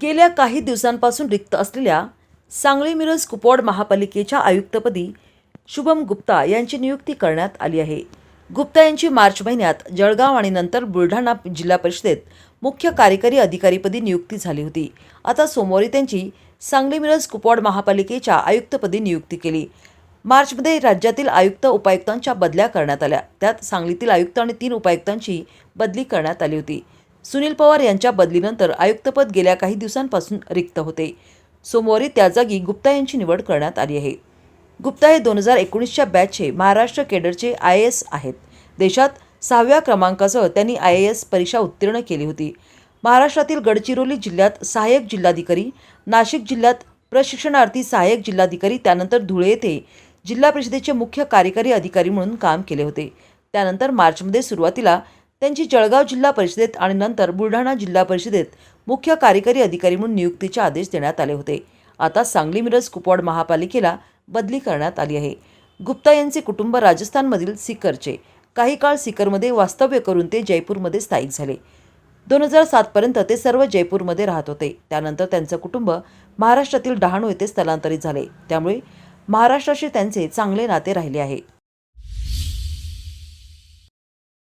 गेल्या काही दिवसांपासून रिक्त असलेल्या सांगली मिरज कुपवाड महापालिकेच्या आयुक्तपदी शुभम गुप्ता यांची नियुक्ती करण्यात आली आहे. गुप्ता यांची मार्च महिन्यात जळगाव आणि नंतर बुलढाणा जिल्हा परिषदेत मुख्य कार्यकारी अधिकारीपदी नियुक्ती झाली होती. आता सोमवारी त्यांची सांगली मिरज कुपवाड महापालिकेच्या आयुक्तपदी नियुक्ती केली. मार्चमध्ये राज्यातील आयुक्त उपायुक्तांच्या बदल्या करण्यात आल्या. त्यात सांगलीतील आयुक्त आणि तीन उपायुक्तांची बदली करण्यात आली होती. सुनील पवार यांच्या बदलीनंतर आयुक्तपद गेल्या काही दिवसांपासून रिक्त होते. सोमवारी त्या जागी गुप्ता यांची निवड करण्यात आली आहे. गुप्ता हे दोन हजार एकोणीसच्या बॅचचे महाराष्ट्र केडरचे आय ए एस आहेत. देशात सहाव्या क्रमांकासह त्यांनी आय ए एस परीक्षा उत्तीर्ण केली होती. महाराष्ट्रातील गडचिरोली जिल्ह्यात सहाय्यक जिल्हाधिकारी नाशिक जिल्ह्यात प्रशिक्षणार्थी सहाय्यक जिल्हाधिकारी त्यानंतर धुळे येथे जिल्हा परिषदेचे मुख्य कार्यकारी अधिकारी म्हणून काम केले होते. त्यानंतर मार्चमध्ये सुरुवातीला त्यांची जळगाव जिल्हा परिषदेत आणि नंतर बुलढाणा जिल्हा परिषदेत मुख्य कार्यकारी अधिकारी म्हणून नियुक्तीचे आदेश देण्यात आले होते. आता सांगली मिरज कुपवाड महापालिकेला बदली करण्यात आली आहे. गुप्ता यांचे कुटुंब राजस्थानमधील सिकरचे. काही काळ सिकरमध्ये वास्तव्य करून ते जयपूरमध्ये स्थायिक झाले. दोन हजार सातपर्यंत ते सर्व जयपूरमध्ये राहत होते. त्यानंतर त्यांचं कुटुंब महाराष्ट्रातील डहाणू येथे स्थलांतरित झाले. त्यामुळे महाराष्ट्राशी त्यांचे चांगले नाते राहिले आहे.